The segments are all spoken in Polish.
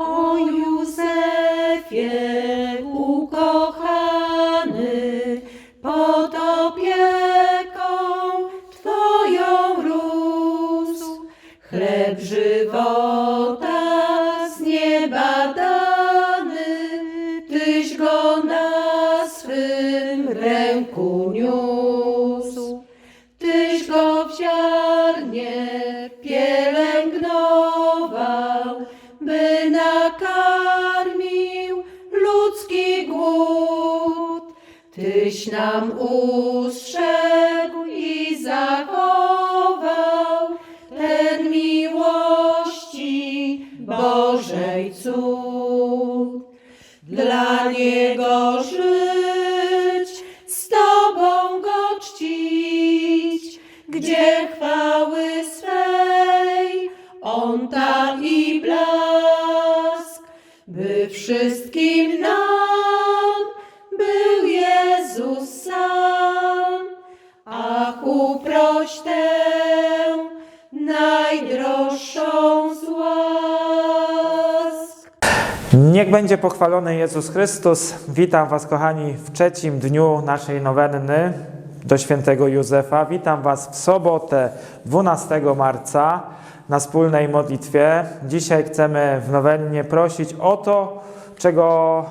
O Józefie ukochany, pod opieką Twoją rósł, chleb żywota z nieba dany, Tyś go na swym ręku niósł. Tyś go w ziarnie pielęgnował, Nam ustrzegł i zachował ten miłości Bożej cud. Dla Niego żyć, Niech będzie pochwalony Jezus Chrystus. Witam Was, kochani, w trzecim dniu naszej nowenny do świętego Józefa. Witam Was w sobotę 12 marca na wspólnej modlitwie. Dzisiaj chcemy w nowennie prosić o to, czego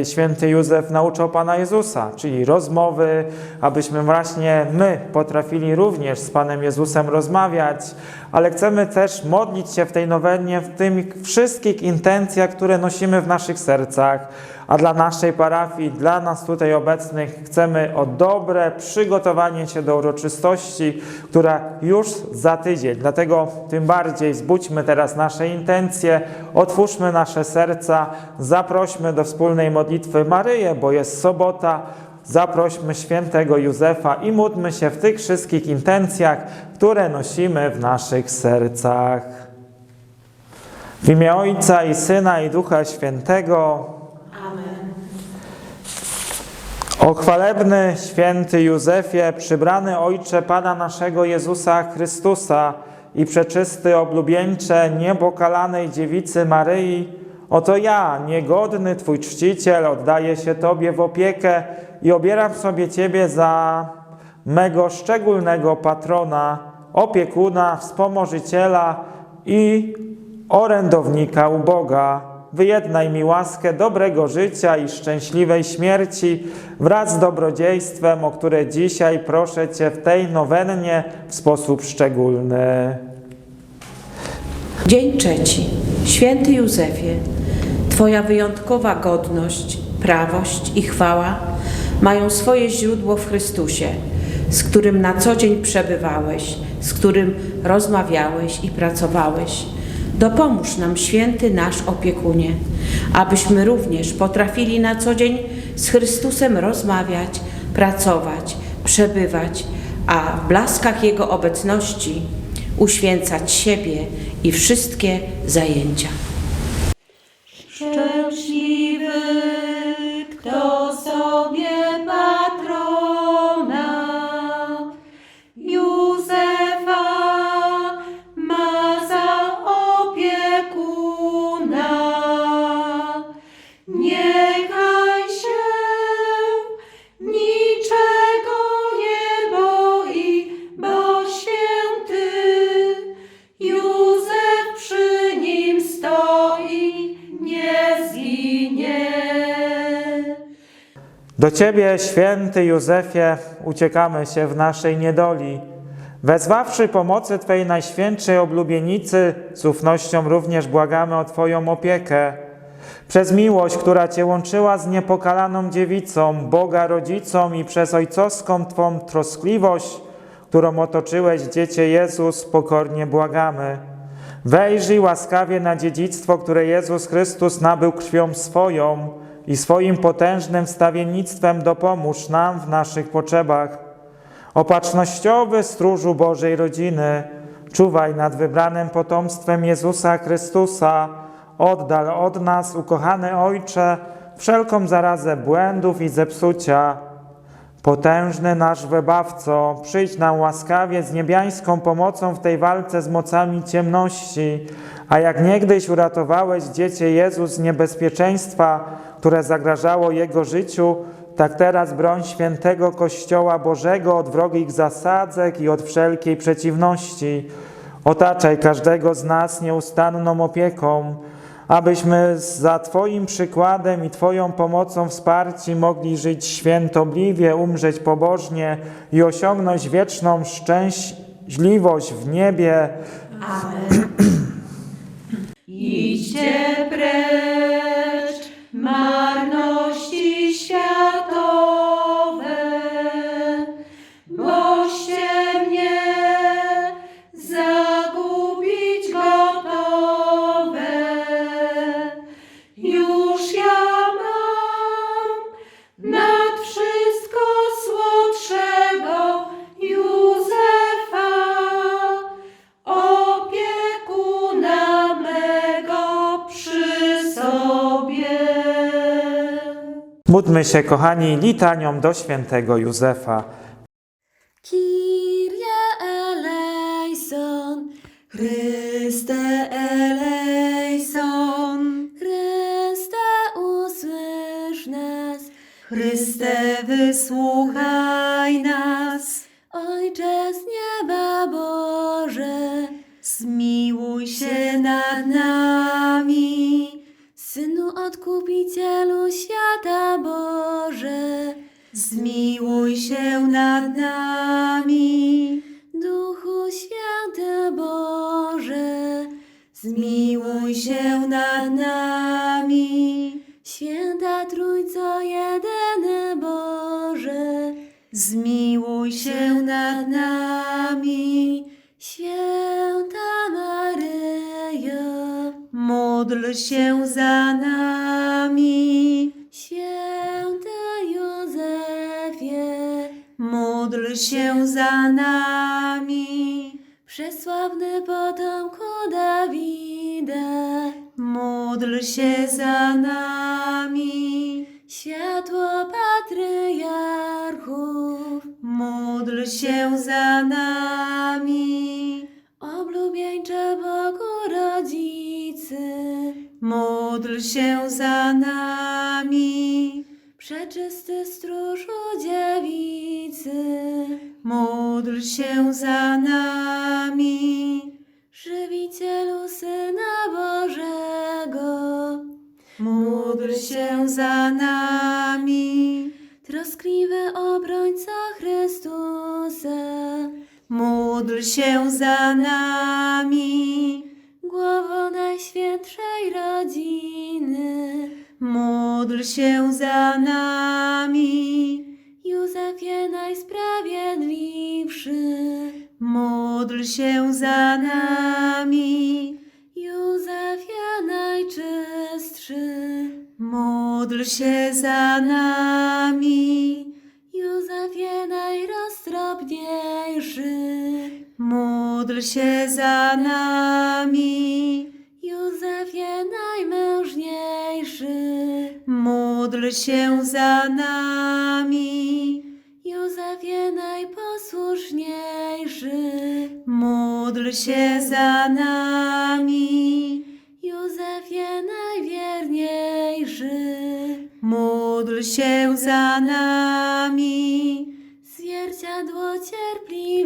e, święty Józef nauczał Pana Jezusa, czyli rozmowy, abyśmy właśnie my potrafili również z Panem Jezusem rozmawiać, ale chcemy też modlić się w tej nowennie w tych wszystkich intencjach, które nosimy w naszych sercach, a dla naszej parafii, dla nas tutaj obecnych chcemy o dobre przygotowanie się do uroczystości, która już za tydzień. Dlatego tym bardziej zbudźmy teraz nasze intencje, otwórzmy nasze serca, zaprośmy do wspólnej modlitwy Maryję, bo jest sobota, Zaprośmy świętego Józefa i módlmy się w tych wszystkich intencjach, które nosimy w naszych sercach. W imię Ojca i Syna i Ducha Świętego. Amen. O chwalebny święty Józefie, przybrany Ojcze Pana naszego Jezusa Chrystusa i przeczysty oblubieńcze niebokalanej dziewicy Maryi, oto ja, niegodny Twój czciciel, oddaję się Tobie w opiekę i obieram sobie Ciebie za mego szczególnego patrona, opiekuna, wspomożyciela i orędownika u Boga. Wyjednaj mi łaskę dobrego życia i szczęśliwej śmierci wraz z dobrodziejstwem, o które dzisiaj proszę Cię w tej nowennie w sposób szczególny. Dzień trzeci. Święty Józefie, Twoja wyjątkowa godność, prawość i chwała mają swoje źródło w Chrystusie, z którym na co dzień przebywałeś, z którym rozmawiałeś i pracowałeś. Dopomóż nam, święty nasz opiekunie, abyśmy również potrafili na co dzień z Chrystusem rozmawiać, pracować, przebywać, a w blaskach Jego obecności uświęcać siebie i wszystkie zajęcia. Szczęśliwy, kto sobie Do Ciebie, święty Józefie, uciekamy się w naszej niedoli. Wezwawszy pomocy Twojej najświętszej oblubienicy, z ufnością również błagamy o Twoją opiekę. Przez miłość, która Cię łączyła z niepokalaną dziewicą, Boga rodzicą i przez ojcowską Twą troskliwość, którą otoczyłeś Dziecię Jezus, pokornie błagamy. Wejrzyj łaskawie na dziedzictwo, które Jezus Chrystus nabył krwią swoją i swoim potężnym wstawiennictwem dopomóż nam w naszych potrzebach. Opatrznościowy stróżu Bożej rodziny, czuwaj nad wybranym potomstwem Jezusa Chrystusa, oddal od nas, ukochany Ojcze, wszelką zarazę błędów i zepsucia. Potężny nasz wybawco, przyjdź nam łaskawie z niebiańską pomocą w tej walce z mocami ciemności, a jak niegdyś uratowałeś dziecię Jezus z niebezpieczeństwa, które zagrażało Jego życiu, tak teraz broń świętego Kościoła Bożego od wrogich zasadzek i od wszelkiej przeciwności. Otaczaj każdego z nas nieustanną opieką, abyśmy za Twoim przykładem i Twoją pomocą wsparci mogli żyć świętobliwie, umrzeć pobożnie i osiągnąć wieczną szczęśliwość w niebie. Idźcie Módlmy się, kochani, litanią do świętego Józefa. Kyrie eleison, Chryste eleison, Chryste usłysz nas, Chryste wysłuchaj nas. Ojcze z nieba Boże, zmiłuj się nad nami. Synu Odkupicielu świata Boże, zmiłuj się nad nami. Duchu Święty Boże, zmiłuj się nad nami. Święta Trójco jedyny Boże, zmiłuj się nad nami. Święta Maryjo, módl się za módl się za nami. Światło patriarchów, módl się za nami. Oblubieńcze Bogu rodzicy, módl się za nami. Przeczysty stróżu dziewicy, módl się za nami. Żywicielu się za nami. Troskliwy obrońca Chrystusa, módl się za nami. Głowo Najświętszej Rodziny, módl się za nami. Józefie Najsprawiedliwszy, módl się za nami. Módl się za nami. Józefie Najroztropniejszy, módl się za nami. Józefie Najmężniejszy, módl się za nami. Józefie Najposłuszniejszy, módl się za nami.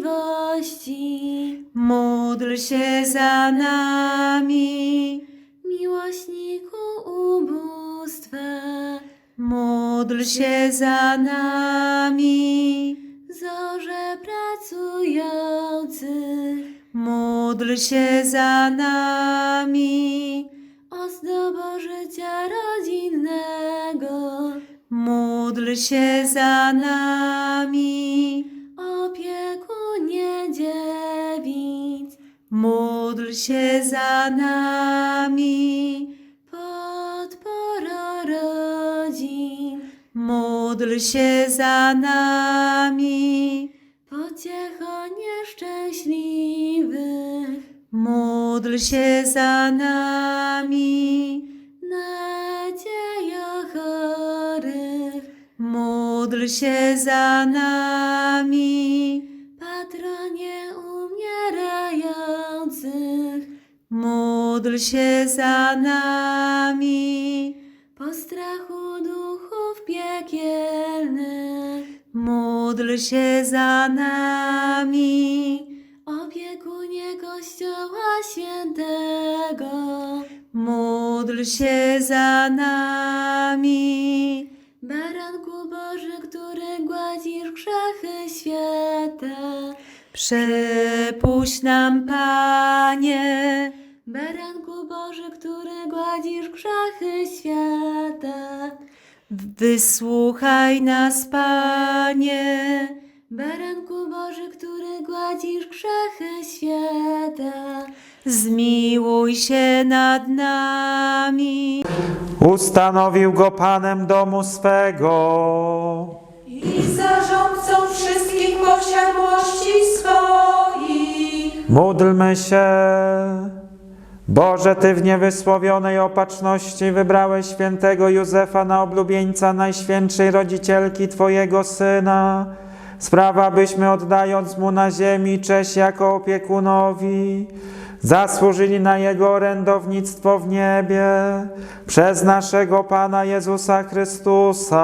Cierpliwości, módl się za nami. Miłośniku ubóstwa, módl się za nami. Zorze pracujących, módl się za nami. Ozdobo życia rodzinnego, módl się za nami. Się za nami. Podporo rodzin, módl się za nami. Pociecho nieszczęśliwych, módl się za nami. Nadzieja chorych, módl się za nami. Módl się za nami. postrachu duchów piekielnych, Módl się za nami. opiekunie Kościoła Świętego, Módl się za nami. Baranku Boży, który gładzisz grzechy świata, Przepuść nam, Panie. Baranku Boży, który gładzisz grzechy świata, Wysłuchaj nas, Panie. Baranku Boży, który gładzisz grzechy świata, Zmiłuj się nad nami. Ustanowił go Panem domu swego. I zarządcą wszystkich posiadłości swoich. Módlmy się. Boże, Ty w niewysłowionej opatrzności wybrałeś świętego Józefa na oblubieńca Najświętszej Rodzicielki Twojego Syna. Sprawa, byśmy oddając Mu na ziemi cześć jako opiekunowi, zasłużyli na Jego orędownictwo w niebie przez naszego Pana Jezusa Chrystusa.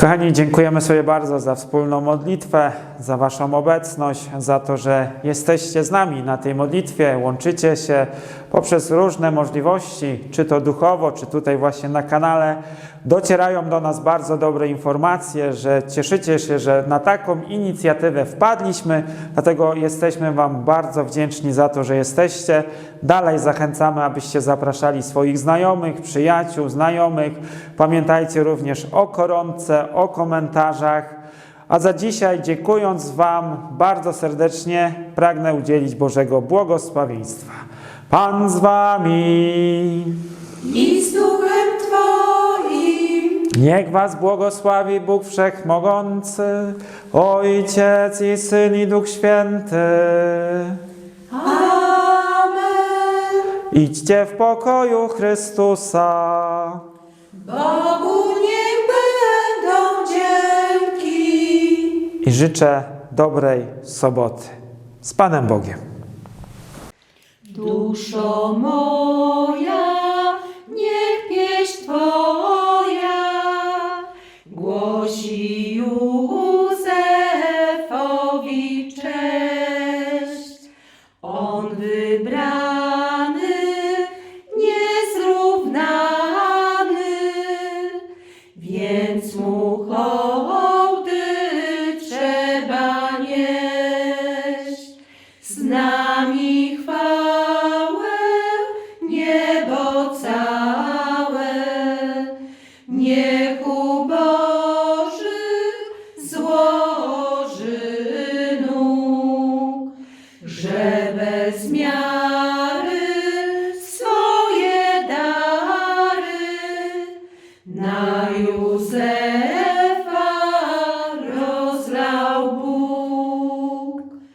Kochani, dziękujemy sobie bardzo za wspólną modlitwę, za Waszą obecność, za to, że jesteście z nami na tej modlitwie, łączycie się poprzez różne możliwości, czy to duchowo, czy tutaj właśnie na kanale. Docierają do nas bardzo dobre informacje, że cieszycie się, że na taką inicjatywę wpadliśmy, dlatego jesteśmy Wam bardzo wdzięczni za to, że jesteście. Dalej zachęcamy, abyście zapraszali swoich znajomych, przyjaciół, znajomych. Pamiętajcie również o koronce, o komentarzach. A za dzisiaj, dziękując Wam bardzo serdecznie, pragnę udzielić Bożego błogosławieństwa. Pan z Wami. I z duchem Twoim. Niech Was błogosławi Bóg Wszechmogący, Ojciec i Syn i Duch Święty. Amen. Idźcie w pokoju Chrystusa. Bogu niech będą dzięki. I życzę dobrej soboty. Z Panem Bogiem. Duszo moja, niech pieśń Twoja głosi.